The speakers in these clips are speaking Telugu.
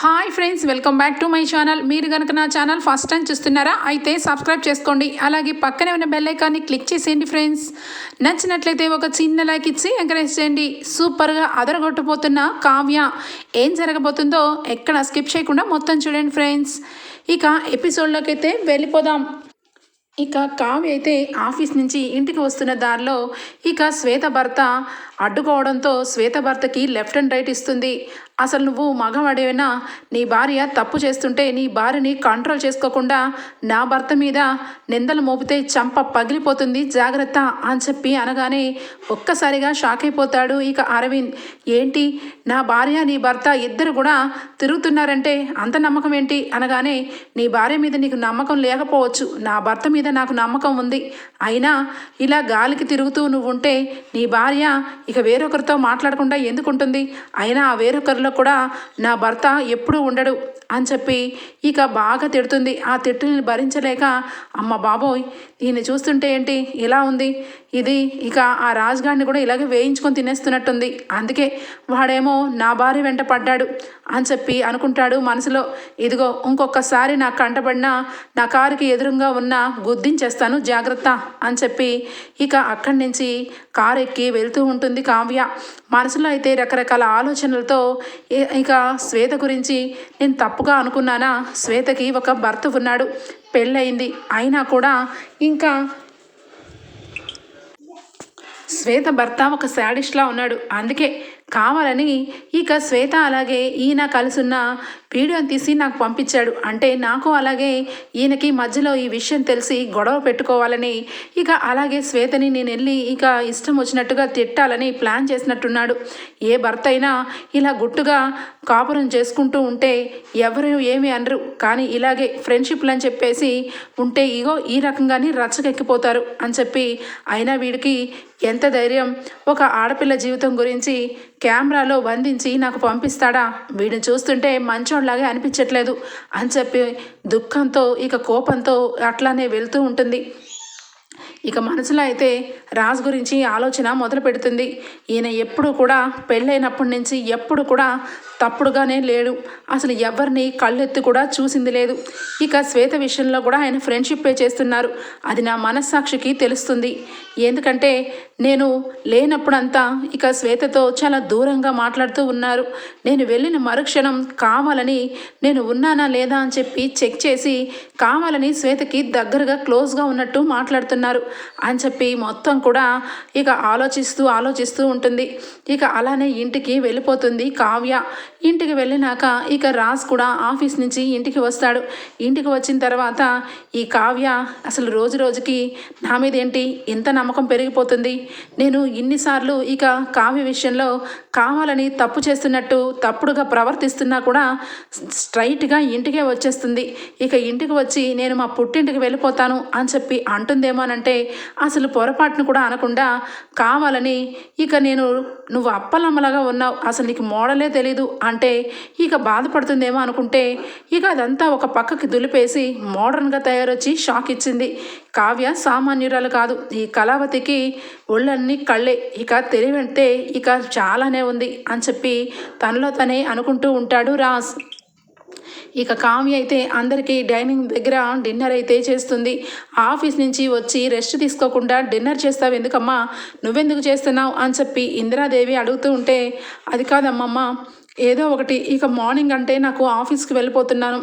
Hi friends welcome back to my channel మీరు కనుక నా ఛానల్ ఫస్ట్ టైం చూస్తున్నారా అయితే సబ్స్క్రైబ్ చేసుకోండి. అలాగే పక్కనే ఉన్న బెల్ ఐకాన్ని క్లిక్ చేసేయండి ఫ్రెండ్స్ నచ్చినట్లయితే ఒక చిన్న లైక్ ఇచ్చి ఎంకరేజ్ చేయండి. సూపర్గా అదరగొట్టబోతున్న కావ్య ఏం జరగబోతుందో ఎక్కడ స్కిప్ చేయకుండా మొత్తం చూడండి ఫ్రెండ్స్ ఇక ఎపిసోడ్లోకి అయితే వెళ్ళిపోదాం. ఇక కావ్య అయితే ఆఫీస్ నుంచి ఇంటికి వస్తున్న దారిలో ఇక శ్వేత భర్త అడ్డుకోవడంతో శ్వేత భర్తకి లెఫ్ట్ అండ్ రైట్ ఇస్తుంది. అసలు నువ్వు మగవాడేనా నీ భార్య తప్పు చేస్తుంటే నీ భార్యని కంట్రోల్ చేసుకోకుండా నా భర్త మీద నిందలు మోపితే చంప పగిలిపోతుంది జాగ్రత్త అని చెప్పి అనగానే ఒక్కసారిగా షాక్ అయిపోతాడు ఇక అరవింద్. ఏంటి? నా భార్య నీ భర్త ఇద్దరు కూడా తిరుగుతున్నారంటే అంత నమ్మకం ఏంటి? అనగానే నీ భార్య మీద నీకు నమ్మకం లేకపోవచ్చు నా భర్త మీద నాకు నమ్మకం ఉంది. అయినా ఇలా గాలికి తిరుగుతూ నువ్వు ఉంటే నీ భార్య ఇక వేరొకరితో మాట్లాడకుండా ఎందుకుంటుంది? అయినా ఆ వేరొకరిలో కూడా నా భర్త ఎప్పుడూ ఉండడు అని చెప్పి ఇక బాగా తిడుతుంది. ఆ తిట్టుని భరించలేక అమ్మ బాబోయ్ దీన్ని చూస్తుంటే ఏంటి? ఇలా ఉంది. ఇది ఇక ఆ రాజుగాడిని కూడా ఇలాగే వేయించుకొని తినేస్తున్నట్టుంది. అందుకే వాడేమో నా భార్య వెంట పడ్డాడు అని చెప్పి అనుకుంటాడు మనసులో. ఇదిగో ఇంకొకసారి నాకు కంటపడినా నా కారుకి ఎదురుగా ఉన్న గుద్దించేస్తాను జాగ్రత్త అని చెప్పి ఇక అక్కడి నుంచి కారు ఎక్కి వెళ్తూ ఉంటుంది కావ్య. మనసులో అయితే రకరకాల ఆలోచనలతో ఇక శ్వేత గురించి నేను తప్పుగా అనుకున్నానా? శ్వేతకి ఒక భర్త ఉన్నాడు. పెళ్ళయింది. అయినా కూడా ఇంకా శ్వేత భర్త ఒక శాడిస్ట్లా ఉన్నాడు. అందుకే కావాలని ఇక శ్వేత అలాగే ఈయన కలిసున్న వీడియోని తీసి నాకు పంపించాడు. అంటే నాకు అలాగే ఈయనకి మధ్యలో ఈ విషయం తెలిసి గొడవ పెట్టుకోవాలని ఇక అలాగే శ్వేతని నేను వెళ్ళి ఇక ఇష్టం వచ్చినట్టుగా తిట్టాలని ప్లాన్ చేసినట్టున్నాడు. ఏ భర్త అయినా ఇలా గుట్టుగా కాపురం చేసుకుంటూ ఉంటే ఎవరు ఏమి అనరు. కానీ ఇలాగే ఫ్రెండ్షిప్లు అని చెప్పేసి ఉంటే ఇగో ఈ రకంగానే రచ్చకెక్కిపోతారు అని చెప్పి అయినా వీడికి ఎంత ధైర్యం. ఒక ఆడపిల్ల జీవితం గురించి కెమెరాలో బంధించి నాకు పంపిస్తాడా? వీడిని చూస్తుంటే మంచోళ్ళలాగే అనిపించట్లేదు. అని చెప్పి దుఃఖంతో ఇక కోపంతో అట్లానే వెళ్తూ ఉంటుంది. ఇక మనసులో అయితే రాజు గురించి ఆలోచన మొదలు పెడుతుంది. ఈయన ఎప్పుడు కూడా పెళ్ళైనప్పటి నుంచి ఎప్పుడు కూడా తప్పుడుగానే లేడు. అసలు ఎవరిని కళ్ళెత్తి కూడా చూసింది లేదు. ఇక శ్వేత విషయంలో కూడా ఆయన ఫ్రెండ్షిప్పే చేస్తున్నారు. అది నా మనస్సాక్షికి తెలుస్తుంది. ఎందుకంటే నేను లేనప్పుడంతా ఇక శ్వేతతో చాలా దూరంగా మాట్లాడుతూ ఉన్నారు. నేను వెళ్ళిన మరుక్షణం కావాలని నేను ఉన్నానా లేదా అని చెప్పి చెక్ చేసి కావాలని శ్వేతకి దగ్గరగా క్లోజ్గా ఉన్నట్టు మాట్లాడుతున్నారు. అని చెప్పి మొత్తం కూడా ఇక ఆలోచిస్తూ ఆలోచిస్తూ ఉంటుంది. ఇక అలానే ఇంటికి వెళ్ళిపోతుంది కావ్య. ఇంటికి వెళ్ళినాక ఇక రాజ్ కూడా ఆఫీస్ నుంచి ఇంటికి వస్తాడు. ఇంటికి వచ్చిన తర్వాత ఈ కావ్య అసలు రోజు రోజుకి నా మీద ఏంటి ఇంత నమ్మకం పెరిగిపోతుంది? నేను ఇన్నిసార్లు ఇక కావ్య విషయంలో కావాలని తప్పు చేస్తున్నట్టు తప్పుడుగా ప్రవర్తిస్తున్నా కూడా స్ట్రైట్గా ఇంటికే వచ్చేస్తుంది. ఇక ఇంటికి వచ్చి నేను మా పుట్టింటికి వెళ్ళిపోతాను అని చెప్పి అంటుందేమోనంటే అసలు పొరపాటును కూడా అనకుండా కావాలని ఇక నేను నువ్వు అప్పలమ్మలాగా ఉన్నావు. అసలు నీకు మోడలే తెలీదు అంటే ఇక బాధపడుతుందేమో అనుకుంటే ఇక అదంతా ఒక పక్కకి దులిపేసి మోడర్న్గా తయారొచ్చి షాక్ ఇచ్చింది. కావ్య సామాన్యురాలు కాదు. ఈ కళావతికి ఒళ్ళన్నీ కళ్ళే. ఇక తెలివంటే ఇక చాలానే ఉంది అని చెప్పి తనలో తనే అనుకుంటూ ఉంటాడు రాజ్. ఇక కావ్య అయితే అందరికీ డైనింగ్ దగ్గర డిన్నర్ అయితే చేస్తుంది. ఆఫీస్ నుంచి వచ్చి రెస్ట్ తీసుకోకుండా డిన్నర్ చేస్తావు ఎందుకమ్మా? నువ్వెందుకు చేస్తున్నావు? అని చెప్పి ఇందిరాదేవి అడుగుతూ ఉంటే అది కాదమ్మమ్మ ఏదో ఒకటి ఇక మార్నింగ్ అంటే నాకు ఆఫీస్కి వెళ్ళిపోతున్నాను.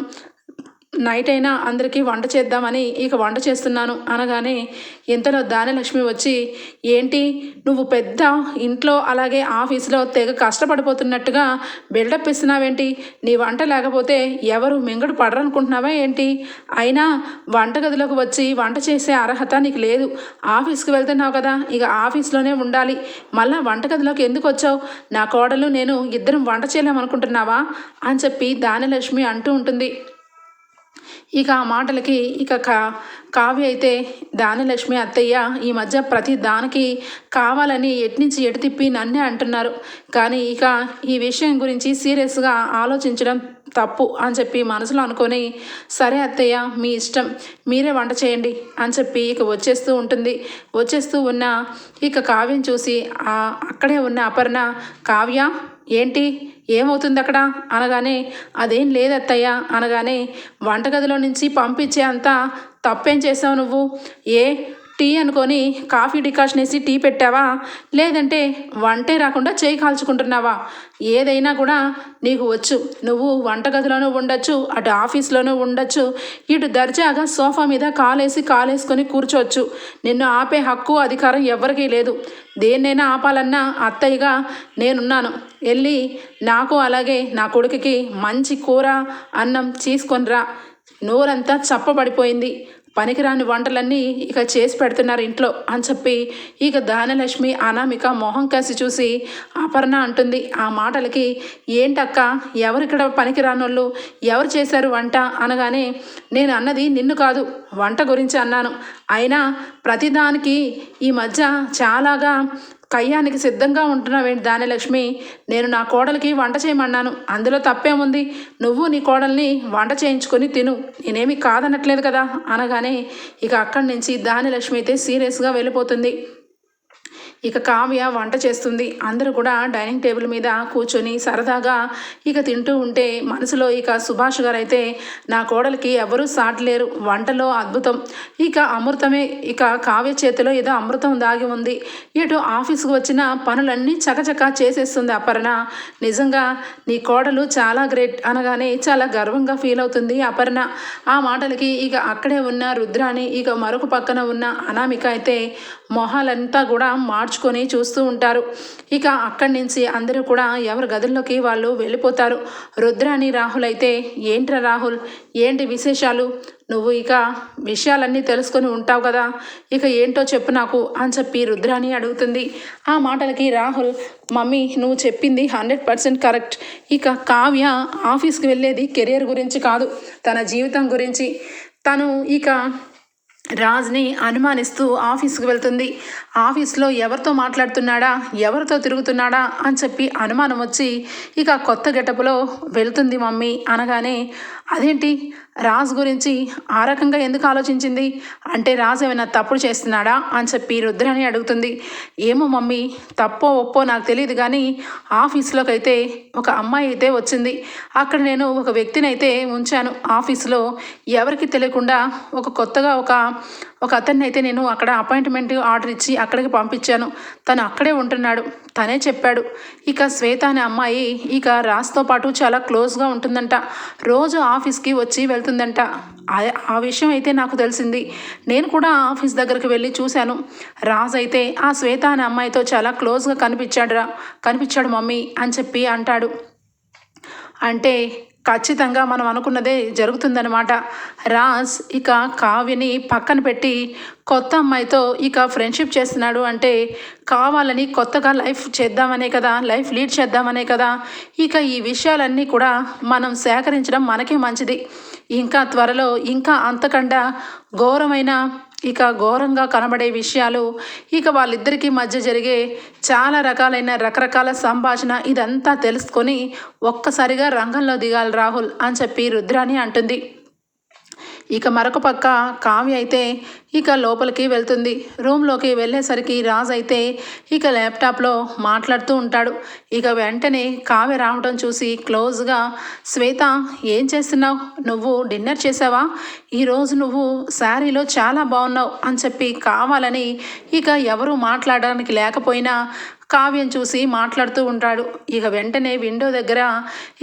నైట్ అయినా అందరికీ వంట చేద్దామని ఇక వంట చేస్తున్నాను అనగానే ఇంతలో దానలక్ష్మి వచ్చి ఏంటి? నువ్వు పెద్ద ఇంట్లో అలాగే ఆఫీస్లో తెగ కష్టపడిపోతున్నట్టుగా బిల్డప్ ఇస్తున్నావేంటి? నీ వంట లేకపోతే ఎవరు మింగడు పడరనుకుంటున్నావా ఏంటి? అయినా వంటగదిలోకి వచ్చి వంట చేసే అర్హత నీకు లేదు. ఆఫీస్కి వెళ్తున్నావు కదా ఇక ఆఫీస్లోనే ఉండాలి. మళ్ళా వంటగదిలోకి ఎందుకు వచ్చావు? నా కోడలు నేను ఇద్దరం వంట చేయలేమనుకుంటున్నావా? అని చెప్పి దానలక్ష్మి అంటూ ఉంటుంది. ఇక ఆ మాటలకి ఇక కా కావ్య అయితే దానిలక్ష్మి అత్తయ్య ఈ మధ్య ప్రతి దానికి కావాలని ఎట్నుంచి ఎటు తిప్పి నన్నే అంటున్నారు. కానీ ఇక ఈ విషయం గురించి సీరియస్గా ఆలోచించడం తప్పు అని చెప్పి మనసులో అనుకొని సరే అత్తయ్య మీ ఇష్టం మీరే వంట చేయండి అని చెప్పి ఇక వచ్చేస్తూ ఉంటుంది. వచ్చేస్తూ ఉన్న ఇక కావ్యం చూసి ఆ అక్కడే ఉన్న అపర్ణ కావ్య ఏంటి? ఏమవుతుంది అక్కడ? అనగానే అదేం లేదత్తయ్య అనగానే వంటగదిలో నుంచి పంపించే అంత తప్పేం చేసావు నువ్వు? ఏ టీ అనుకొని కాఫీ డికాషన్ వేసి టీ పెట్టావా? లేదంటే వంటే రాకుండా చేయి కాల్చుకుంటున్నావా? ఏదైనా కూడా నీకు వచ్చు. నువ్వు వంటగదిలోనూ ఉండొచ్చు అటు ఆఫీస్లోనూ ఉండొచ్చు ఇటు దర్జాగా సోఫా మీద కాలేసి కాలేసుకొని కూర్చోవచ్చు. నిన్ను ఆపే హక్కు అధికారం ఎవరికీ లేదు. దేన్నైనా ఆపాలన్నా అత్తయ్యగా నేనున్నాను. వెళ్ళి నాకు అలాగే నా కొడుకుకి మంచి కూర అన్నం తీసుకొనిరా. నోరంతా చప్పబడిపోయింది. పనికిరాని వంటలన్నీ ఇక చేసి పెడుతున్నారు ఇంట్లో అని చెప్పి ఇక దానలక్ష్మి అనామిక మొహం కాసి చూసి అపర్ణ అంటుంది. ఆ మాటలకి ఏంటక్క ఎవరిక్కడ పనికిరానోళ్ళు? ఎవరు చేశారు వంట? అనగానే నేను అన్నది నిన్ను కాదు వంట గురించి అన్నాను. అయినా ప్రతిదానికి ఈ మధ్య చాలాగా కయ్యానికి సిద్ధంగా ఉంటున్నావేంటి దానిలక్ష్మి? నేను నా కోడలికి వంట చేయమన్నాను. అందులో తప్పేముంది? నువ్వు నీ కోడల్ని వంట చేయించుకొని తిను. నేనేమి కాదనట్లేదు కదా? అనగానే ఇక అక్కడి నుంచి దానిలక్ష్మి అయితే సీరియస్గా వెళ్ళిపోతుంది. ఇక కావ్య వంట చేస్తుంది. అందరూ కూడా డైనింగ్ టేబుల్ మీద కూర్చొని సరదాగా ఇక తింటూ ఉంటే మనసులో ఇక సుభాష్ గారు అయితే నా కోడలికి ఎవరూ సాటలేరు వంటలో అద్భుతం. ఇక అమృతమే. ఇక కావ్య చేతిలో ఏదో అమృతం దాగి ఉంది. ఇటు ఆఫీస్కి వచ్చిన పనులన్నీ చకచకా చేసేస్తుంది అపర్ణ. నిజంగా నీ కోడలు చాలా గ్రేట్ అనగానే చాలా గర్వంగా ఫీల్ అవుతుంది అపర్ణ. ఆ మాటలకి ఇక అక్కడే ఉన్న రుద్రాని ఇక మరొక పక్కన ఉన్న అనామిక అయితే మొహాలంతా కూడా మార్చుకొని చూస్తూ ఉంటారు. ఇక అక్కడి నుంచి అందరూ కూడా ఎవరి గదుల్లోకి వాళ్ళు వెళ్ళిపోతారు. రుద్రాని రాహుల్ అయితే ఏంట్రా రాహుల్? ఏంటి విశేషాలు? నువ్వు ఇక విషయాలన్నీ తెలుసుకొని ఉంటావు కదా? ఇక ఏంటో చెప్పు నాకు అని చెప్పి రుద్రాని అడుగుతుంది. ఆ మాటలకి రాహుల్ మమ్మీ నువ్వు చెప్పింది హండ్రెడ్ పర్సెంట్ కరెక్ట్. ఇక కావ్య ఆఫీస్కి వెళ్ళేది కెరియర్ గురించి కాదు తన జీవితం గురించి. తను ఇక రాజ్ని అనుమానిస్తూ ఆఫీస్కి వెళ్తుంది. ఆఫీస్లో ఎవరితో మాట్లాడుతున్నాడా? ఎవరితో తిరుగుతున్నాడా? అని చెప్పి అనుమానం వచ్చి ఇక కొత్త గెటప్లో వెళ్తుంది మమ్మీ అనగానే అదేంటి? రాజ్ గురించి ఆ రకంగా ఎందుకు ఆలోచించింది? అంటే రాజ్ ఏమైనా తప్పుడు చేస్తున్నాడా? అని చెప్పి రుద్రని అడుగుతుంది. ఏమో మమ్మీ తప్పో ఒప్పో నాకు తెలియదు కానీ ఆఫీస్లోకి అయితే ఒక అమ్మాయి అయితే వచ్చింది. అక్కడ నేను ఒక వ్యక్తిని అయితే ఉంచాను. ఆఫీస్లో ఎవరికి తెలియకుండా ఒక కొత్తగా ఒక ఒక అతన్ని అయితే నేను అక్కడ అపాయింట్మెంట్ ఆర్డర్ ఇచ్చి అక్కడికి పంపించాను. తను అక్కడే ఉంటున్నాడు. తనే చెప్పాడు ఇక శ్వేత అనే అమ్మాయి ఇక రాజ్తో పాటు చాలా క్లోజ్గా ఉంటుందంట. రోజు ఆఫీస్కి వచ్చి వెళ్తుందంట. ఆ- ఆ విషయం అయితే నాకు తెలిసింది. నేను కూడా ఆఫీస్ దగ్గరికి వెళ్ళి చూశాను. రాజ్ అయితే ఆ శ్వేత అనే అమ్మాయితో చాలా క్లోజ్గా కనిపించాడు రా కనిపించాడు మమ్మీ అని చెప్పి అంటాడు. అంటే ఖచ్చితంగా మనం అనుకున్నదే జరుగుతుందనమాట రాజ్ ఇక కావ్యని పక్కన పెట్టి కొత్త అమ్మాయితో ఇక ఫ్రెండ్షిప్ చేస్తున్నాడు అంటే కావాలని కొత్తగా లైఫ్ చేద్దామనే కదా లైఫ్ లీడ్ చేద్దామనే కదా. ఇక ఈ విషయాలన్నీ కూడా మనం సేకరించడం మనకే మంచిది. ఇంకా త్వరలో ఇంకా అంతకండా ఘోరమైన ఇక ఘోరంగా కనబడే విషయాలు ఇక వాళ్ళిద్దరికీ మధ్య జరిగే చాలా రకాలైన రకరకాల సంభాషణ ఇదంతా తెలుసుకొని ఒక్కసారిగా రంగంలో దిగాలి రాహుల్ అని చెప్పి రుద్రాని అంటుంది. ఇక మరొక పక్క కావ్య అయితే ఇక లోపలికి వెళ్తుంది. రూమ్లోకి వెళ్ళేసరికి రాజ్ అయితే ఇక ల్యాప్టాప్లో మాట్లాడుతూ ఉంటాడు. ఇక వెంటనే కావ్య రావడం చూసి క్లోజ్గా శ్వేత ఏం చేస్తున్నావు? నువ్వు డిన్నర్ చేసావా? ఈరోజు నువ్వు శారీలో చాలా బాగున్నావు అని చెప్పి కావాలని ఇక ఎవరు మాట్లాడడానికి లేకపోయినా కావ్యం చూసి మాట్లాడుతూ ఉంటాడు. ఇక వెంటనే విండో దగ్గర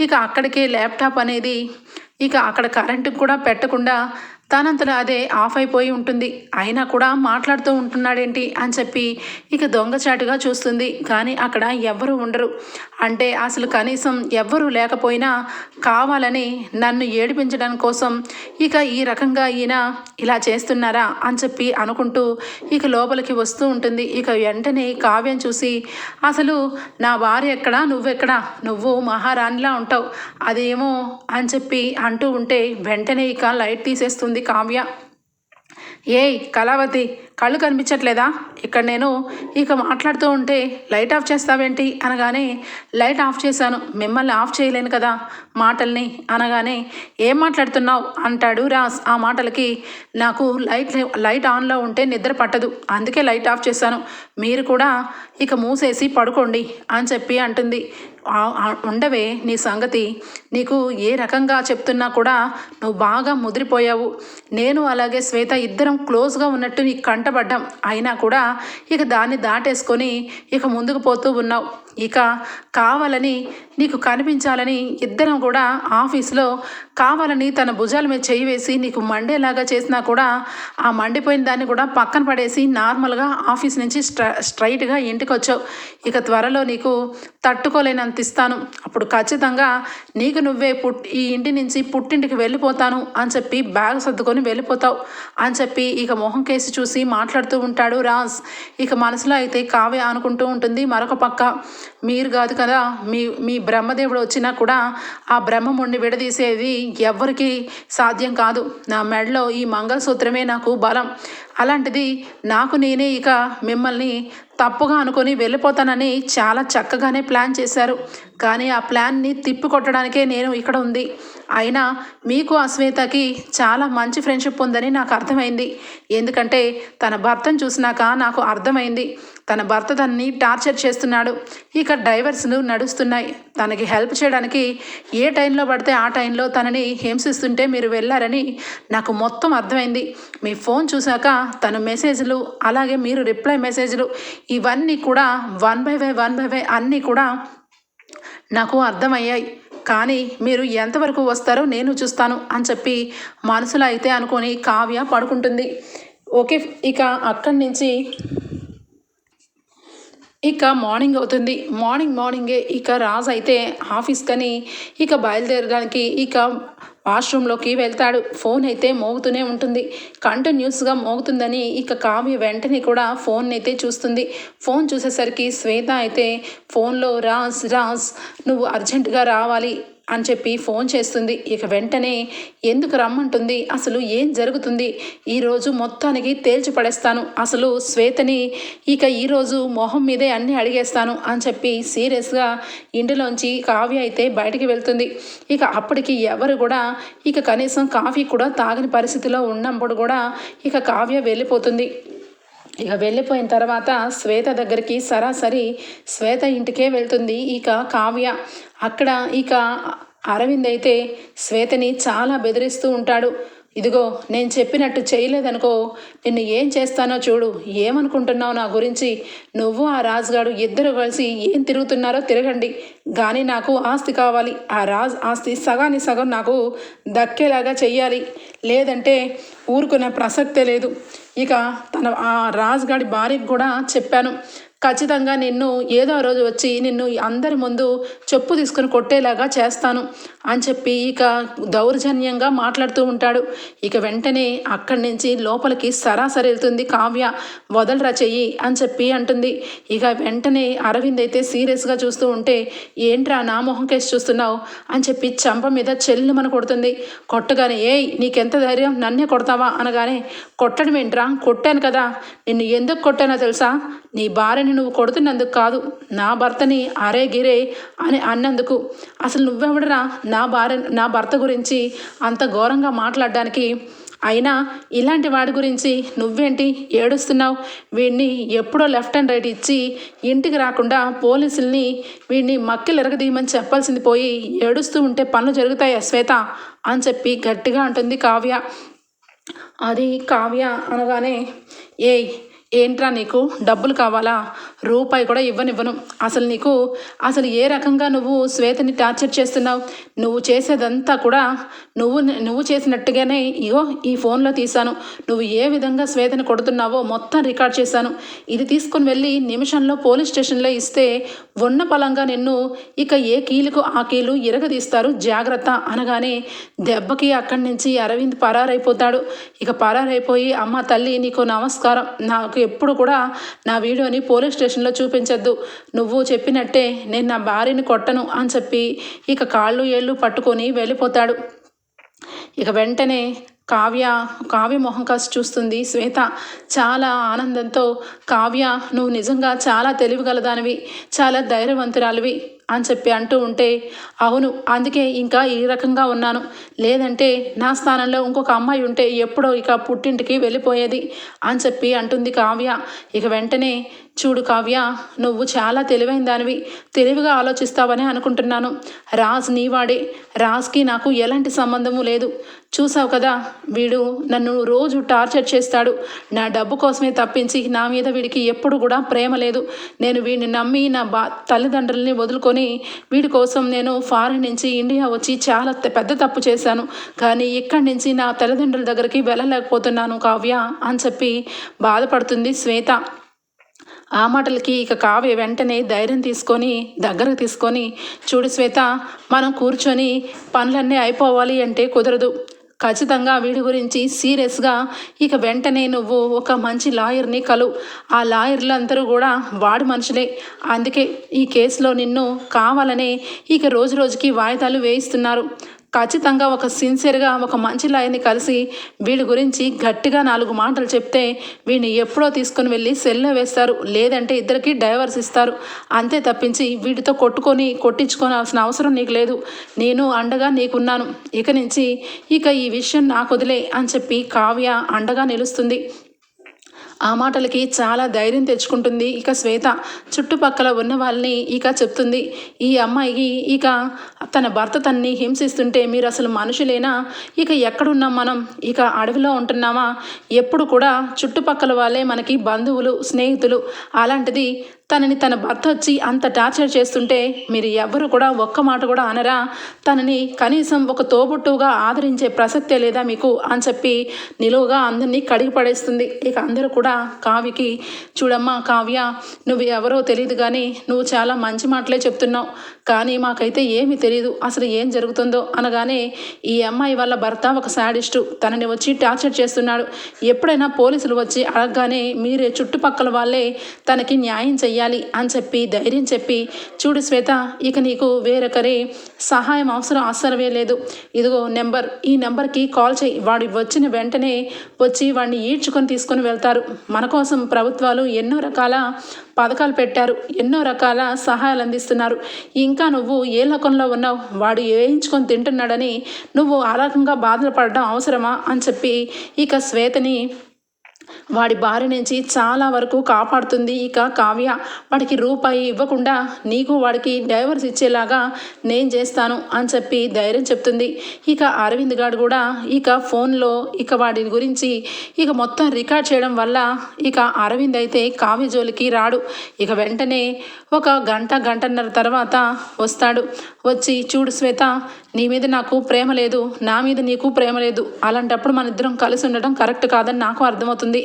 ఇక అక్కడికే ల్యాప్టాప్ అనేది ఇక అక్కడ కరెంటు కూడా పెట్టకుండా తనంతలో అదే ఆఫ్ అయిపోయి ఉంటుంది. అయినా కూడా మాట్లాడుతూ ఉంటున్నాడేంటి అని చెప్పి ఇక దొంగచాటుగా చూస్తుంది. కానీ అక్కడ ఎవ్వరూ ఉండరు. అంటే అసలు కనీసం ఎవ్వరూ లేకపోయినా కావాలని నన్ను ఏడిపించడం కోసం ఇక ఈ రకంగా ఈయన ఇలా చేస్తున్నారా అని చెప్పి అనుకుంటూ ఇక లోపలికి వస్తూ ఉంటుంది. ఇక వెంటనే కావ్యం చూసి అసలు నా భార్య ఎక్కడా? నువ్వెక్కడా? నువ్వు మహారాణిలా ఉంటావు. అదేమో అని చెప్పి అంటూ ఉంటే వెంటనే ఇక లైట్ తీసేస్తుంది. కావ్య. ఏయ్ కళావతి కళ్ళు కనిపించట్లేదా? ఇక్కడ నేను ఇక మాట్లాడుతూ ఉంటే లైట్ ఆఫ్ చేస్తావేంటి? అనగానే లైట్ ఆఫ్ చేశాను. మిమ్మల్ని ఆఫ్ చేయలేను కదా మాటల్ని అనగానే. ఏం మాట్లాడుతున్నావు? అంటాడు రాస్ ఆ మాటలకి నాకు లైట్ లైట్ ఆన్లో ఉంటే నిద్ర పట్టదు. అందుకే లైట్ ఆఫ్ చేశాను. మీరు కూడా ఇక మూసేసి పడుకోండి అని చెప్పి అంటుంది. ఉండవే నీ సంగతి. నీకు ఏ రకంగా చెప్తున్నా కూడా నువ్వు బాగా ముదిరిపోయావు. నేను అలాగే శ్వేత ఇద్దరం క్లోజ్గా ఉన్నట్టు నీకు కంటపడ్డాం అయినా కూడా ఇక దాన్ని దాటేసుకొని ఇక ముందుకు పోతూ ఉన్నావు. ఇక కావాలని నీకు కనిపించాలని ఇద్దరం కూడా ఆఫీస్లో కావాలని తన భుజాల మీద చేయి వేసి నీకు మండేలాగా చేసినా కూడా ఆ మండిపోయిన దాన్ని కూడా పక్కన పడేసి నార్మల్గా ఆఫీస్ నుంచి స్ట్ర స్ట్రైట్గా ఇంటికి వచ్చావు ఇక త్వరలో నీకు తట్టుకోలేనంత ఇస్తాను. అప్పుడు ఖచ్చితంగా నీకు నువ్వే పుట్ ఈ ఇంటి నుంచి పుట్టింటికి వెళ్ళిపోతాను అని చెప్పి బ్యాగ్ సర్దుకొని వెళ్ళిపోతావు. అని చెప్పి ఇక మొహం కేసి చూసి మాట్లాడుతూ ఉంటాడు రాజ్. ఇక మనసులో అయితే కావే అనుకుంటూ ఉంటుంది మరొక పక్క. మీరు కాదు కదా మీ మీ బ్రహ్మదేవుడు వచ్చినా కూడా ఆ బ్రహ్మముణ్ణి విడదీసేది ఎవ్వరికీ సాధ్యం కాదు. నా మెడలో ఈ మంగళసూత్రమే నాకు బలం. అలాంటిది నాకు నేనే ఇక మిమ్మల్ని తప్పుగా అనుకొని వెళ్ళిపోతానని చాలా చక్కగానే ప్లాన్ చేశారు. కానీ ఆ ప్లాన్ని తిప్పికొట్టడానికే నేను ఇక్కడ ఉంది. అయినా మీకు అశ్వేతకి చాలా మంచి ఫ్రెండ్షిప్ ఉందని నాకు అర్థమైంది. ఎందుకంటే తన భర్తను చూసినాక నాకు అర్థమైంది. తన భర్త తనని టార్చర్ చేస్తున్నాడు. ఇక డ్రైవర్స్ను నడుస్తున్నాయి. తనకి హెల్ప్ చేయడానికి ఏ టైంలో పడితే ఆ టైంలో తనని హింసిస్తుంటే మీరు వెళ్ళారని నాకు మొత్తం అర్థమైంది. మీ ఫోన్ చూశాక తన మెసేజ్లు అలాగే మీరు రిప్లై మెసేజ్లు ఇవన్నీ కూడా one by why one by why అన్నీ కూడా నాకు అర్థమయ్యాయి. కానీ మీరు ఎంతవరకు వస్తారో నేను చూస్తాను అని చెప్పి మనసులో అయితే అనుకొని కావ్య పడుకుంటుంది. ఓకే ఇక అక్కడి నుంచి ఇక మార్నింగ్ అవుతుంది. మార్నింగ్ మార్నింగే ఇక రాజు అయితే ఆఫీస్కని ఇక బయలుదేరడానికి ఇక వాష్రూమ్లోకి వెళ్తాడు. ఫోన్ అయితే మోగుతూనే ఉంటుంది. కంటిన్యూస్గా మోగుతుందని ఇక కావ్య వెంటనే కూడా ఫోన్ అయితే చూస్తుంది. ఫోన్ చూసేసరికి శ్వేత అయితే ఫోన్లో రాజ్ రాజ్ నువ్వు అర్జెంటుగా రావాలి. అని చెప్పి ఫోన్ చేస్తుంది. ఇక వెంటనే ఎందుకు రమ్మంటుంది? అసలు ఏం జరుగుతుంది? ఈరోజు మొత్తానికి తేల్చి పడేస్తాను. అసలు శ్వేతని ఇక ఈరోజు మొహం మీదే అన్నీ అడిగేస్తాను అని చెప్పి సీరియస్గా ఇంటిలోంచి కావ్య అయితే బయటికి వెళ్తుంది. ఇక అప్పటికి ఎవరు కూడా ఇక కనీసం కాఫీ కూడా తాగని పరిస్థితిలో ఉన్నప్పుడు కూడా ఇక కావ్య వెళ్ళిపోతుంది. ఇక వెళ్ళిపోయిన తర్వాత శ్వేత దగ్గరికి సరాసరి శ్వేత ఇంటికే వెళ్తుంది. ఇక కావ్య అక్కడ ఇక అరవింద్ అయితే శ్వేతని చాలా బెదిరిస్తూ ఉంటాడు. ఇదిగో నేను చెప్పినట్టు చేయలేదనుకో నిన్ను ఏం చేస్తానో చూడు ఏమనుకుంటున్నావు నా గురించి? నువ్వు ఆ రాజుగాడు ఇద్దరు కలిసి ఏం తిరుగుతున్నారో తిరగండి. కానీ నాకు ఆస్తి కావాలి. ఆ రాజ్ ఆస్తి సగాని సగం నాకు దక్కేలాగా చెయ్యాలి. లేదంటే ఊరుకునే ప్రసక్తే లేదు. ఇక తన ఆ రాజుగాడి భార్యకు కూడా చెప్పాను. ఖచ్చితంగా నిన్ను ఏదో రోజు వచ్చి నిన్ను అందరి ముందు చెప్పు తీసుకుని కొట్టేలాగా చేస్తాను అని చెప్పి ఇక దౌర్జన్యంగా మాట్లాడుతూ ఉంటాడు. ఇక వెంటనే అక్కడి నుంచి లోపలికి సరాసరి వెళ్తుంది. కావ్య వదలరా చెయ్యి అని చెప్పి అంటుంది. ఇక వెంటనే అరవింద్ అయితే సీరియస్గా చూస్తూ ఉంటే ఏంట్రా నా మొహం కేసు చూస్తున్నావు? అని చెప్పి చంప మీద చెల్లుమని కొడుతుంది. కొట్టగానే ఏయ్ నీకెంత ధైర్యం? నన్నే కొడతావా? అనగానే కొట్టడం ఏంట్రా? కొట్టాను కదా. నిన్ను ఎందుకు కొట్టానో తెలుసా? నీ భార్యని నువ్వు కొడుతున్నందుకు కాదు. నా భర్తని అరే గిరే అని అన్నందుకు. అసలు నువ్వెవడరా? నా భార్య నా భర్త గురించి అంత ఘోరంగా మాట్లాడడానికి. అయినా ఇలాంటి వాడి గురించి నువ్వేంటి ఏడుస్తున్నావు? వీడిని ఎప్పుడో లెఫ్ట్ అండ్ రైట్ ఇచ్చి ఇంటికి రాకుండా పోలీసుల్ని వీడిని మక్కిలు ఎరగదీయమని చెప్పాల్సింది పోయి ఏడుస్తూ ఉంటే పనులు జరుగుతాయా శ్వేత? అని చెప్పి గట్టిగా అంటుంది కావ్య. అది కావ్య అనగానే ఏయ్ ఏంట్రా నీకు? డబ్బులు కావాలా? రూపాయి కూడా ఇవ్వనివ్వను. అసలు నీకు అసలు ఏ రకంగా నువ్వు శ్వేతని టార్చర్ చేస్తున్నావు? నువ్వు చేసేదంతా కూడా నువ్వు నువ్వు చేసినట్టుగానే ఇగో ఈ ఫోన్లో తీశాను. నువ్వు ఏ విధంగా శ్వేతని కొడుతున్నావో మొత్తం రికార్డ్ చేశాను. ఇది తీసుకొని వెళ్ళి నిమిషంలో పోలీస్ స్టేషన్లో ఇస్తే ఉన్న పలంగా నిన్ను ఇక ఏ కీలుకు ఆ కీలు ఇరగదీస్తారు? జాగ్రత్త అనగానే దెబ్బకి అక్కడి నుంచి అరవింద్ పరారైపోతాడు. ఇక పరారైపోయి అమ్మ తల్లి నీకు నమస్కారం. నాకు ఎప్పుడు కూడా నా వీడియోని పోలీస్ స్టేషన్లో చూపించద్దు. నువ్వు చెప్పినట్టే నేను నా భార్యని కొట్టను అని చెప్పి ఇక కాళ్ళు ఏళ్ళు పట్టుకొని వెళ్ళిపోతాడు. ఇక వెంటనే కావ్య కావ్య మొహం కాసి చూస్తుంది. శ్వేత చాలా ఆనందంతో కావ్య నువ్వు నిజంగా చాలా తెలివిగలదానివి చాలా ధైర్యవంతురాలివి. అని చెప్పి అంటూ ఉంటే అవును అందుకే ఇంకా ఈ రకంగా ఉన్నాను. లేదంటే నా స్థానంలో ఇంకొక అమ్మాయి ఉంటే ఎప్పుడో ఇక పుట్టింటికి వెళ్ళిపోయేది అని చెప్పి అంటుంది కావ్య. ఇక వెంటనే చూడు కావ్య నువ్వు చాలా తెలివైన దానివి తెలివిగా ఆలోచిస్తావని అనుకుంటున్నాను. రాజ్ నీవాడే రాజ్కి నాకు ఎలాంటి సంబంధము లేదు. చూసావు కదా వీడు నన్ను రోజు టార్చర్ చేస్తాడు. నా డబ్బు కోసమే తప్పించి నా మీద వీడికి ఎప్పుడు కూడా ప్రేమ లేదు. నేను వీడిని నమ్మి నా బా తల్లిదండ్రుల్ని వదులుకొని వీడి కోసం నేను ఫారిన్ నుంచి ఇండియా వచ్చి చాలా పెద్ద తప్పు చేశాను. కానీ ఇక్కడి నుంచి నా తల్లిదండ్రుల దగ్గరికి వెళ్ళలేకపోతున్నాను కావ్య అని చెప్పి బాధపడుతుంది శ్వేత. ఆ మాటలకి ఇక కావ్య వెంటనే ధైర్యం తీసుకొని దగ్గరకు తీసుకొని చూడు శ్వేత మనం కూర్చొని పనులన్నీ అయిపోవాలి అంటే కుదరదు. ఖచ్చితంగా వీడి గురించి సీరియస్గా ఇక వెంటనే నువ్వు ఒక మంచి లాయర్ని కలు. ఆ లాయర్లు అందరూ కూడా వాడి మనుషులే. అందుకే ఈ కేసులో నిన్ను కావాలనే ఇక రోజు రోజుకి వాయిదాలు వేయిస్తున్నారు. ఖచ్చితంగా ఒక సిన్సియర్గా ఒక మంచి లాయర్ని కలిసి వీడి గురించి గట్టిగా నాలుగు మాటలు చెప్తే వీడిని ఎప్పుడో తీసుకొని వెళ్ళి సెల్లో వేస్తారు. లేదంటే ఇద్దరికి డైవర్స్ ఇస్తారు. అంతే తప్పించి వీటితో కొట్టుకొని కొట్టించుకోవాల్సిన అవసరం నీకు లేదు. నేను అండగా నీకున్నాను. ఇక నుంచి ఇక ఈ విషయం నాకు వదిలే అని చెప్పి కావ్య అండగా నిలుస్తుంది. ఆ మాటలకి చాలా ధైర్యం తెచ్చుకుంటుంది ఇక శ్వేత. చుట్టుపక్కల ఉన్న వాళ్ళని ఇక చెప్తుంది. ఈ అమ్మాయికి ఇక తన భర్త తన్ని హింసిస్తుంటే మీరు అసలు మనుషులేనా? ఇక ఎక్కడున్నాం మనం? ఇక అడవిలో ఉంటున్నామా? ఎప్పుడు కూడా చుట్టుపక్కల వాళ్ళే మనకి బంధువులు స్నేహితులు. అలాంటిది తనని తన భర్త వచ్చి అంత టార్చర్ చేస్తుంటే మీరు ఎవ్వరు కూడా ఒక్క మాట కూడా అనరా? తనని కనీసం ఒక తోబుట్టుగా ఆదరించే ప్రసక్తే లేదా మీకు? అని చెప్పి నిలువుగా అందరినీ కడిగి పడేస్తుంది. ఇక అందరూ కూడా కావ్యకి చూడమ్మా కావ్య నువ్వు ఎవరో తెలియదు కానీ నువ్వు చాలా మంచి మాటలే చెప్తున్నావు. కానీ మాకైతే ఏమీ తెలియదు అసలు ఏం జరుగుతుందో అనగానే ఈ అమ్మాయి వాళ్ళ భర్త ఒక శాడిస్టు. తనని వచ్చి టార్చర్ చేస్తున్నాడు. ఎప్పుడైనా పోలీసులు వచ్చి అడగగానే మీరే చుట్టుపక్కల వాళ్ళే తనకి న్యాయం చెయ్యాలి అని చెప్పి ధైర్యం చెప్పి చూడు శ్వేత ఇక నీకు వేరొకరి సహాయం అవసరం అవసరమే లేదు. ఇదిగో నెంబర్ ఈ నెంబర్కి కాల్ చేయి వాడు వచ్చిన వెంటనే వచ్చి వాడిని ఈడ్చుకొని తీసుకొని వెళ్తారు. మన కోసం ప్రభుత్వాలు ఎన్నో రకాల పథకాలు పెట్టారు. ఎన్నో రకాల సహాయాలు అందిస్తున్నారు. ఇంకా నువ్వు ఏ లోకంలో ఉన్నావు? వాడు వేయించుకొని తింటున్నాడని నువ్వు ఆ రకంగా బాధలు పడడం అవసరమా? అని చెప్పి ఇక శ్వేతని వాడి బారి నుంచి చాలా వరకు కాపాడుతుంది. ఇక కావ్య వాడికి రూపాయి ఇవ్వకుండా నీకు వాడికి డైవర్స్ ఇచ్చేలాగా నేను చేస్తాను అని చెప్పి ధైర్యం చెప్తుంది. ఇక అరవింద్ గారు కూడా ఇక ఫోన్లో ఇక వాడి గురించి ఇక మొత్తం రికార్డ్ చేయడం వల్ల ఇక అరవింద్ అయితే కావ్య జోలికి రాడు. ఇక వెంటనే ఒక గంట గంటన్నర తర్వాత వస్తాడు. వచ్చి చూడు శ్వేత నీ మీద నాకు ప్రేమ లేదు. నా మీద నీకు ప్రేమ లేదు. అలాంటప్పుడు మన ఇద్దరం కలిసి ఉండడం కరెక్ట్ కాదని నాకు అర్థమవుతుంది.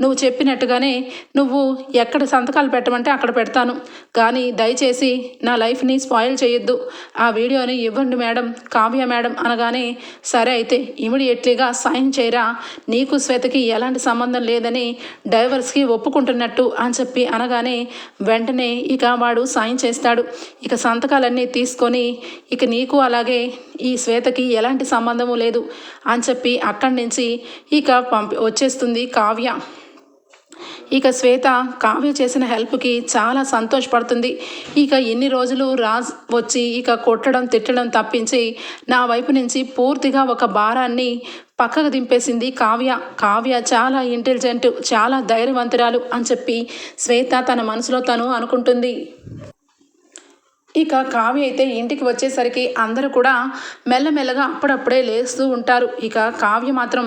నువ్వు చెప్పినట్టుగానే నువ్వు ఎక్కడ సంతకాలు పెట్టమంటే అక్కడ పెడతాను. కానీ దయచేసి నా లైఫ్ని స్పాయిల్ చేయొద్దు. ఆ వీడియోని ఇవ్వండి మేడం కావ్య మేడం అనగానే సరే అయితే ఇమీడియట్లీగా సైన్ చేయరా. నీకు శ్వేతకి ఎలాంటి సంబంధం లేదని డైవర్స్కి ఒప్పుకుంటున్నట్టు అని చెప్పి అనగానే వెంటనే ఇక వాడు సాయం చేస్తాడు. ఇక సంతకాలన్నీ తీసుకొని ఇక నీకు అలాగే ఈ శ్వేతకి ఎలాంటి సంబంధము లేదు అని చెప్పి అక్కడి నుంచి ఇక పంపి వచ్చేస్తుంది కావ్య. ఇక శ్వేత కావ్య చేసిన హెల్ప్కి చాలా సంతోషపడుతుంది. ఇక ఎన్ని రోజులు రాజ్ వచ్చి ఇక కొట్టడం తిట్టడం తప్పించి నా వైపు నుంచి పూర్తిగా ఒక భారాన్ని పక్కకు దింపేసింది కావ్య. కావ్య చాలా ఇంటెలిజెంట్ చాలా ధైర్యవంతురాలు అని చెప్పి శ్వేత తన మనసులో తను అనుకుంటుంది. ఇక కావ్య అయితే ఇంటికి వచ్చేసరికి అందరూ కూడా మెల్లమెల్లగా అప్పుడప్పుడే లేస్తూ ఉంటారు. ఇక కావ్య మాత్రం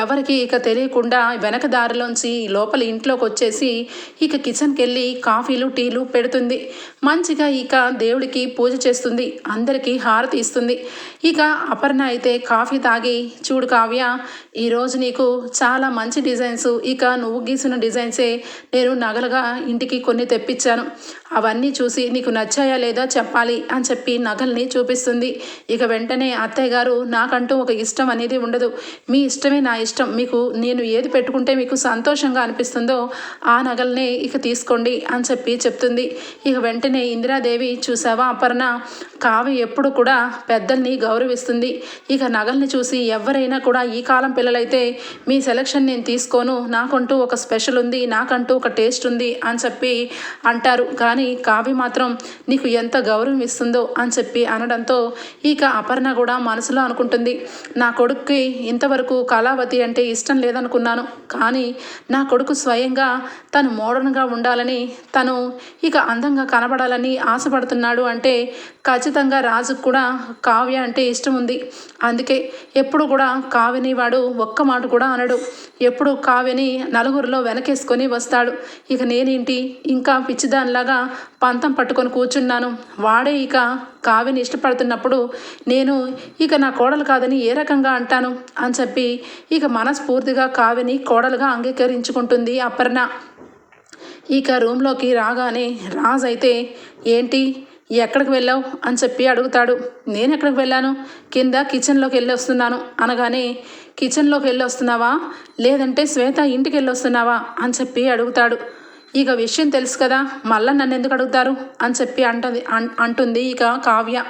ఎవరికి ఇక తెలియకుండా వెనక దారిలోంచి లోపల ఇంట్లోకి వచ్చేసి ఇక కిచెన్కి వెళ్ళి కాఫీలు టీలు పెడుతుంది. మంచిగా ఇక దేవుడికి పూజ చేస్తుంది. అందరికీ హారతి ఇస్తుంది. ఇక అపర్ణ అయితే కాఫీ తాగి చూడు కావ్య ఈరోజు నీకు చాలా మంచి డిజైన్స్. ఇక నువ్వు గీసిన డిజైన్సే నేను నగలుగా ఇంటికి కొన్ని తెప్పించాను. అవన్నీ చూసి నీకు నచ్చాయా లేదా చెప్పాలి అని చెప్పి నగల్ని చూపిస్తుంది. ఇక వెంటనే అత్తయ్య గారు నాకంటూ ఒక ఇష్టం అనేది ఉండదు. మీ ఇష్టమే నా ఇష్టం. మీకు నేను ఏది పెట్టుకుంటే మీకు సంతోషంగా అనిపిస్తుందో ఆ నగల్నే ఇక తీసుకోండి అని చెప్పి చెప్తుంది. ఇక వెంటనే ఇందిరాదేవి చూసావా అపర్ణ? కావ్య ఎప్పుడు కూడా పెద్దల్ని గౌరవిస్తుంది. ఇక నగల్ని చూసి ఎవరైనా కూడా ఈ కాలం పిల్లలైతే మీ సెలక్షన్ నేను తీసుకోను. నాకంటూ ఒక స్పెషల్ ఉంది. నాకంటూ ఒక టేస్ట్ ఉంది అని చెప్పి అంటారు. కానీ కావ్య మాత్రం నీకు ఎంత ఎంత గౌరవం ఇస్తుందో అని చెప్పి అనడంతో ఇక అపర్ణ కూడా మనసులో అనుకుంటుంది నా కొడుక్కి ఇంతవరకు కళావతి అంటే ఇష్టం లేదనుకున్నాను కానీ నా కొడుకు స్వయంగా తను మోడర్న్గా ఉండాలని తను ఇక అందంగా కనబడాలని ఆశపడుతున్నాడు అంటే ఖచ్చితంగా రాజుకు కూడా కావ్య అంటే ఇష్టం ఉంది అందుకే ఎప్పుడు కూడా కావ్యని వాడు ఒక్క మాట కూడా అనడు. ఎప్పుడు కావ్యని నలుగురిలో వెనకేసుకొని వస్తాడు. ఇక నేనేంటి? ఇంకా పిచ్చిదానిలాగా పంతం పట్టుకొని కూర్చున్నాను. వాడే ఇక కావ్యని ఇష్టపడుతున్నప్పుడు నేను ఇక నా కోడలు కాదని ఏ రకంగా అంటాను? అని చెప్పి ఇక మనస్ఫూర్తిగా కావ్యని కోడలుగా అంగీకరించుకుంటుంది అపర్ణ. ఇక రూమ్లోకి రాగానే రాజు అయితే ఏంటి? ఎక్కడికి వెళ్ళావు అని చెప్పి అడుగుతాడు. నేను ఎక్కడికి వెళ్ళాను? కింద కిచెన్లోకి వెళ్ళి వస్తున్నాను అనగానే కిచెన్లోకి వెళ్ళి వస్తున్నావా? లేదంటే శ్వేత ఇంటికి వెళ్ళి వస్తున్నావా? అని చెప్పి అడుగుతాడు. ఇక విషయం తెలుసు కదా మళ్ళీ నన్ను ఎందుకు అడుగుతారు? అని చెప్పి అంటుంది అన్- అంటుంది ఇక కావ్య.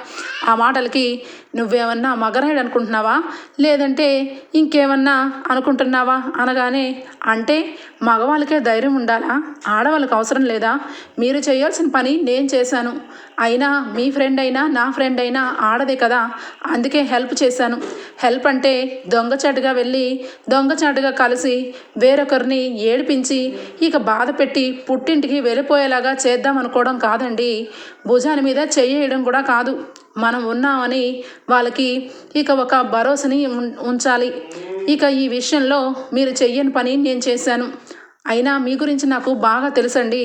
ఆ మాటలకి నువ్వేమన్నా మగరాయుడు అనుకుంటున్నావా? లేదంటే ఇంకేమన్నా అనుకుంటున్నావా? అనగానే అంటే మగవాళ్ళకే ధైర్యం ఉండాలా? ఆడవాళ్ళకి అవసరం లేదా? మీరు చేయాల్సిన పని నేను చేశాను. అయినా మీ ఫ్రెండ్ అయినా నా ఫ్రెండ్ అయినా ఆడదే కదా. అందుకే హెల్ప్ చేశాను. హెల్ప్ అంటే దొంగచాటుగా వెళ్ళి దొంగచాటుగా కలిసి వేరొకరిని ఏడిపించి ఇక బాధ పెట్టి పుట్టింటికి వెళ్ళిపోయేలాగా చేద్దాం అనుకోవడం కాదండి. భుజాని మీద చెయ్యడం కూడా కాదు. మనం ఉన్నామని వాళ్ళకి ఇక ఒక భరోసాని ఉం- ఉంచాలి. ఇక ఈ విషయంలో మీరు చెయ్యని పని నేను చేశాను. అయినా మీ గురించి నాకు బాగా తెలుసండి.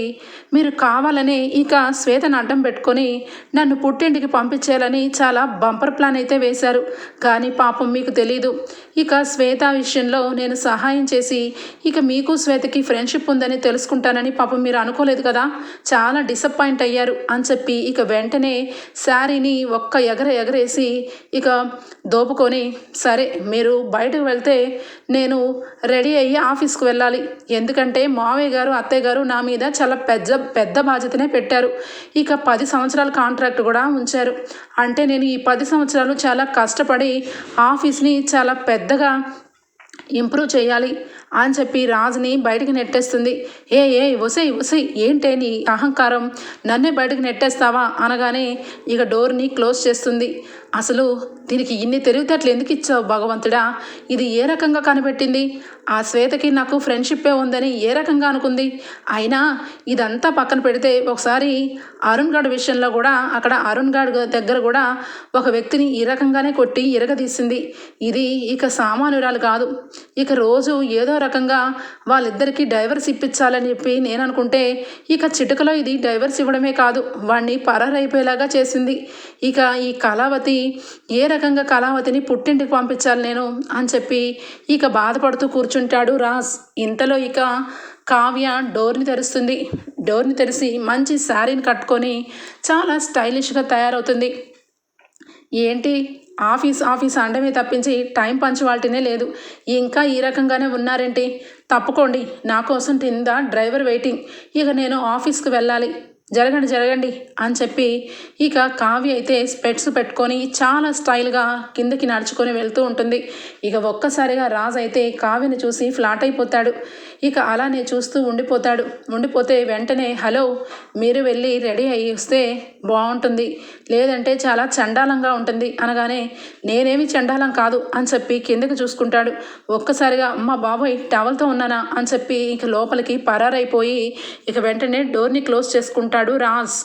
మీరు కావాలనే ఇక శ్వేతను అడ్డం పెట్టుకొని నన్ను పుట్టింటికి పంపించేయాలని చాలా బంపర్ ప్లాన్ అయితే వేశారు. కానీ పాపం మీకు తెలీదు. ఇక శ్వేత విషయంలో నేను సహాయం చేసి ఇక మీకు శ్వేతకి ఫ్రెండ్షిప్ ఉందని తెలుసుకుంటానని పాపం మీరు అనుకోలేదు కదా? చాలా డిసప్పాయింట్ అయ్యారు అని చెప్పి ఇక వెంటనే శారీని ఒక్క ఎగర ఎగరేసి ఇక దోపుకొని సరే మీరు బయటకు వెళ్తే నేను రెడీ అయ్యి ఆఫీస్కి వెళ్ళాలి. ఎందుకంటే మావయ్య గారు అత్తయ్య గారు నా మీద చాలా పెద్ద పెద్ద బాధ్యతనే పెట్టారు. ఇక పది సంవత్సరాల కాంట్రాక్ట్ కూడా ఉంచారు. అంటే నేను ఈ పది సంవత్సరాలు చాలా కష్టపడి ఆఫీస్ని చాలా పెద్ద పెద్దగా ఇంప్రూవ్ చేయాలి అని చెప్పి రాజుని బయటికి నెట్టేస్తుంది. ఏ ఏ వసై వసై ఏంటే నీ అహంకారం? నన్నే బయటకు నెట్టేస్తావా? అనగానే ఇక డోర్ని క్లోజ్ చేస్తుంది. అసలు దీనికి ఇన్ని తెలివితేటలు ఎందుకు ఇచ్చావు భగవంతుడా? ఇది ఏ రకంగా కనిపెట్టింది? ఆ శ్వేతకి నాకు ఫ్రెండ్షిప్పే ఉందని ఏ రకంగా అనుకుంది? అయినా ఇదంతా పక్కన పెడితే ఒకసారి అరుణ్ గడ్ విషయంలో కూడా అక్కడ అరుణ్ గడ్ దగ్గర కూడా ఒక వ్యక్తిని ఈ రకంగానే కొట్టి ఇరగదీసింది. ఇది ఇక సామాన్యురాలు కాదు. ఇక రోజు ఏదో రకంగా వాళ్ళిద్దరికీ డైవర్స్ ఇప్పించాలని చెప్పి నేను అనుకుంటే ఇక చిటుకలో ఇది డైవర్స్ ఇవ్వడమే కాదు. వాడిని పరారైపోయేలాగా చేసింది. ఇక ఈ కళావతి ఏ రకంగా కళావతిని పుట్టింటికి పంపించాలి నేను అని చెప్పి ఇక బాధపడుతూ కూర్చుంటాడు రాజ్. ఇంతలో ఇక కావ్య డోర్ని తెరుస్తుంది. డోర్ని తెరిచి మంచి శారీని కట్టుకొని చాలా స్టైలిష్గా తయారవుతుంది. ఏంటి? ఆఫీస్ ఆఫీస్ అండమే తప్పించి టైం పంచువాలిటీనే లేదు. ఇంకా ఈ రకంగానే ఉన్నారేంటి? తప్పుకోండి. నా కోసం కింద డ్రైవర్ వెయిటింగ్. ఇక నేను ఆఫీస్కి వెళ్ళాలి. జరగండి జరగండి అని చెప్పి ఇక కావ్య అయితే స్పెట్స్ పెట్టుకొని చాలా స్టైల్గా కిందకి నడుచుకొని వెళ్తూ ఉంటుంది. ఇక ఒక్కసారిగా రాజ్ అయితే కావ్యని చూసి ఫ్లాట్ అయిపోతాడు. ఇక అలానే చూస్తూ ఉండిపోతాడు. ఉండిపోతే వెంటనే హలో మీరు వెళ్ళి రెడీ అయ్యి వస్తే బాగుంటుంది. లేదంటే చాలా చండాలంగా ఉంటుంది. అనగానే నేనేమి చండాలం కాదు అని చెప్పి కిందకి చూసుకుంటాడు. ఒక్కసారిగా అమ్మ బాబోయ్ టవల్తో ఉన్నానా? అని చెప్పి ఇక లోపలికి పరారైపోయి ఇక వెంటనే డోర్ని క్లోజ్ చేసుకుంటాడు. రాజ్.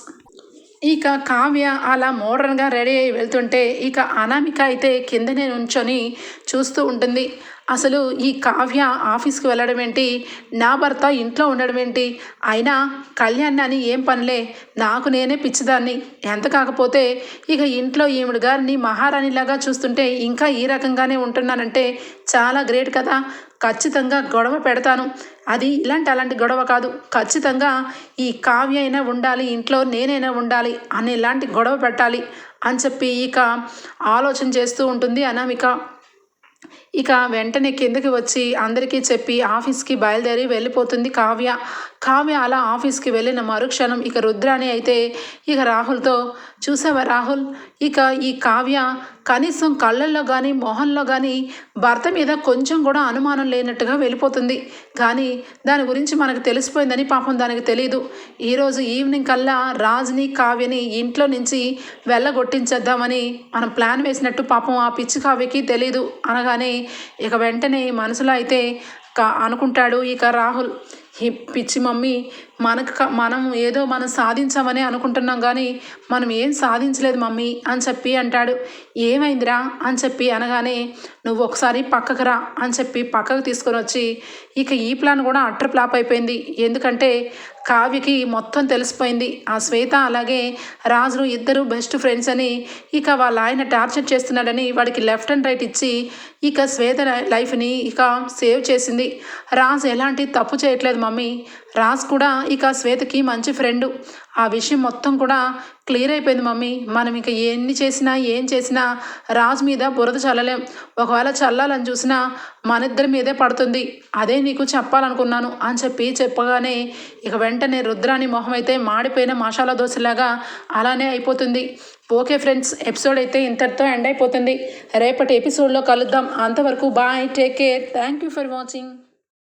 ఇక కావ్య అలా మోడర్న్గా రెడీ అయి వెళ్తుంటే ఇక అనామిక అయితే కిందనే నుంచొని చూస్తూ ఉంటుంది. అసలు ఈ కావ్య ఆఫీస్కి వెళ్ళడం ఏంటి? నా భర్త ఇంట్లో ఉండడం ఏంటి? అయినా కళ్యాణ్ అని ఏం పనిలే? నాకు నేనే పిచ్చిదాన్ని. ఎంత కాకపోతే ఇక ఇంట్లో ఈవిడ గారిని మహారాణిలాగా చూస్తుంటే ఇంకా ఈ రకంగానే ఉంటున్నానంటే చాలా గ్రేట్ కదా. ఖచ్చితంగా గొడవ పెడతాను. అది ఇలాంటి అలాంటి గొడవ కాదు. ఖచ్చితంగా ఈ కావ్య అయినా ఉండాలి ఇంట్లో నేనైనా ఉండాలి అనేలాంటి గొడవ పెట్టాలి అని చెప్పి ఇక ఆలోచన చేస్తూ ఉంటుంది అనామిక. ఇక వెంటనే కిందకి వచ్చి అందరికీ చెప్పి ఆఫీస్కి బయలుదేరి వెళ్ళిపోతుంది కావ్య. కావ్య అలా ఆఫీస్కి వెళ్ళిన మరుక్షణం ఇక రుద్రాని అయితే ఇక రాహుల్తో చూసావా రాహుల్? ఇక ఈ కావ్య కనీసం కళ్ళల్లో కానీ మొహంలో కానీ భర్త మీద కొంచెం కూడా అనుమానం లేనట్టుగా వెళ్ళిపోతుంది. కానీ దాని గురించి మనకు తెలిసిపోయిందని పాపం దానికి తెలియదు ఈరోజు ఈవినింగ్ కల్లా రాజుని కావ్యని ఇంట్లో నుంచి వెళ్ళగొట్టించేద్దామని మనం ప్లాన్ వేసినట్టు పాపం ఆ పిచ్చి కావ్యకి తెలియదు అనగానే ఇక వెంటనే మనసులో అయితే కా అనుకుంటాడు ఇక రాహుల్. పిచ్చి మమ్మీ మనకు క- మనం ఏదో మనం సాధించామని అనుకుంటున్నాం కానీ మనం ఏం సాధించలేదు మమ్మీ అని చెప్పి అంటాడు. ఏమైందిరా అని చెప్పి అనగానే నువ్వు ఒకసారి పక్కకు రా అని చెప్పి పక్కకు తీసుకొని వచ్చి ఇక ఈ ప్లాన్ కూడా అట్టర్ ఫ్లాప్ అయిపోయింది. ఎందుకంటే కావ్యకి మొత్తం తెలిసిపోయింది. ఆ శ్వేత అలాగే రాజులు ఇద్దరు బెస్ట్ ఫ్రెండ్స్ అని ఇక వాళ్ళ ఆయన టార్చర్ చేస్తున్నాడని వాడికి లెఫ్ట్ అండ్ రైట్ ఇచ్చి ఇక శ్వేత లైఫ్ని ఇక సేవ్ చేసింది. రాజు ఎలాంటి తప్పు చేయట్లేదు మమ్మీ. రాజ్ కూడా ఇక శ్వేతకి మంచి ఫ్రెండు. ఆ విషయం మొత్తం కూడా క్లియర్ అయిపోయింది మమ్మీ. మనం ఇక ఎన్ని చేసినా ఏం చేసినా రాజు మీద బురద చల్లలేం. ఒకవేళ చల్లాలని చూసినా మన ఇద్దరి మీదే పడుతుంది. అదే నీకు చెప్పాలనుకున్నాను అని చెప్పి చెప్పగానే ఇక వెంటనే రుద్రాని మొహం అయితే మాడిపోయిన మసాలా దోశలాగా అలానే అయిపోతుంది. ఓకే ఫ్రెండ్స్ ఎపిసోడ్ అయితే ఇంతటితో ఎండ్ అయిపోతుంది. రేపటి ఎపిసోడ్లో కలుద్దాం. అంతవరకు bye take care. Thank you for watching.